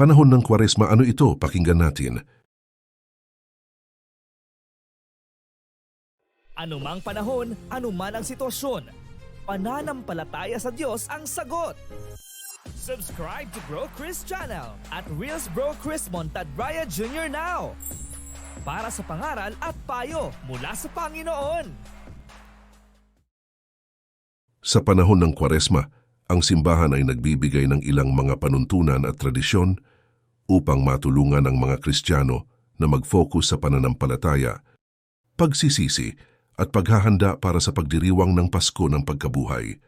Panahon ng kwaresma, ano ito? Pakinggan natin. Anumang panahon, anuman ang sitwasyon, pananampalataya sa Diyos ang sagot. Subscribe to Bro Chris channel at Reels Bro Chris Montad Braya Jr. now. Para sa pangaral at payo mula sa Panginoon. Sa panahon ng kwaresma, ang simbahan ay nagbibigay ng ilang mga panuntunan at tradisyon upang matulungan ang mga Kristiyano na mag-focus sa pananampalataya, pagsisisi at paghahanda para sa pagdiriwang ng Pasko ng pagkabuhay.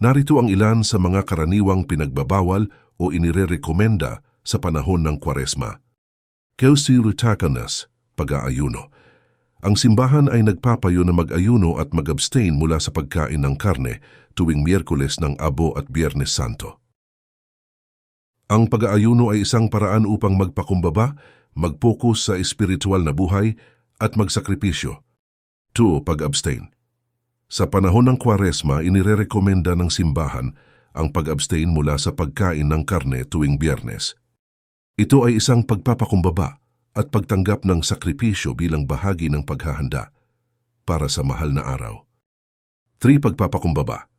Narito ang ilan sa mga karaniwang pinagbabawal o inirerekomenda sa panahon ng kwaresma. Keusirutakanas, pag-aayuno. Ang simbahan ay nagpapayo na mag-ayuno at mag-abstain mula sa pagkain ng karne tuwing Miyerkules ng Abo at Biyernes Santo. Ang pag-aayuno ay isang paraan upang magpakumbaba, mag-focus sa espiritual na buhay at magsakripisyo. 2. Pag-abstain. Sa panahon ng kwaresma, inirerekomenda ng simbahan ang pag-abstain mula sa pagkain ng karne tuwing biyernes. Ito ay isang pagpapakumbaba at pagtanggap ng sakripisyo bilang bahagi ng paghahanda para sa mahal na araw. 3. Pagpapakumbaba.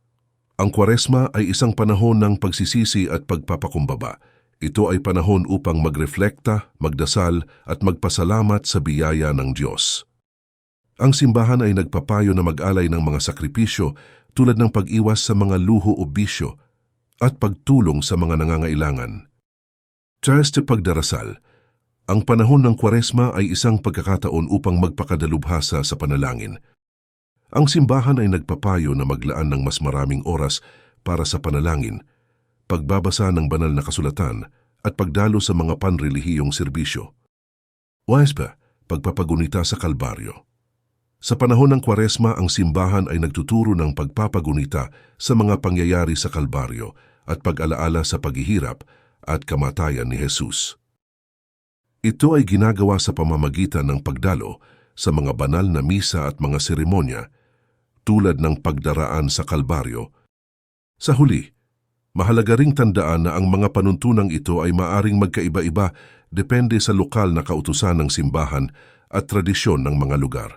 Ang kwaresma ay isang panahon ng pagsisisi at pagpapakumbaba. Ito ay panahon upang magreflekta, magdasal at magpasalamat sa biyaya ng Diyos. Ang simbahan ay nagpapayo na mag-alay ng mga sakripisyo tulad ng pag-iwas sa mga luho o bisyo at pagtulong sa mga nangangailangan. Sa pagdarasal, ang panahon ng kwaresma ay isang pagkakataon upang magpakadalubhasa sa panalangin. Ang simbahan ay nagpapayo na maglaan ng mas maraming oras para sa panalangin, pagbabasa ng banal na kasulatan at pagdalo sa mga panrelihiyong serbisyo. Wais pa, pagpapagunita sa kalbaryo. Sa panahon ng kwaresma, ang simbahan ay nagtuturo ng pagpapagunita sa mga pangyayari sa kalbaryo at pag-alaala sa paghihirap at kamatayan ni Jesus. Ito ay ginagawa sa pamamagitan ng pagdalo sa mga banal na misa at mga seremonya tulad ng pagdaraan sa kalbaryo. Sa huli, mahalaga ring tandaan na ang mga panuntunang ito ay maaring magkaiba-iba depende sa lokal na kautusan ng simbahan at tradisyon ng mga lugar.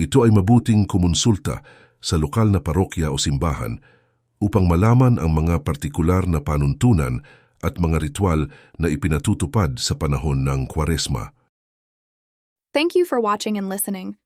Ito ay mabuting kumonsulta sa lokal na parokya o simbahan upang malaman ang mga partikular na panuntunan at mga ritual na ipinatutupad sa panahon ng kwaresma. Thank you for watching and listening.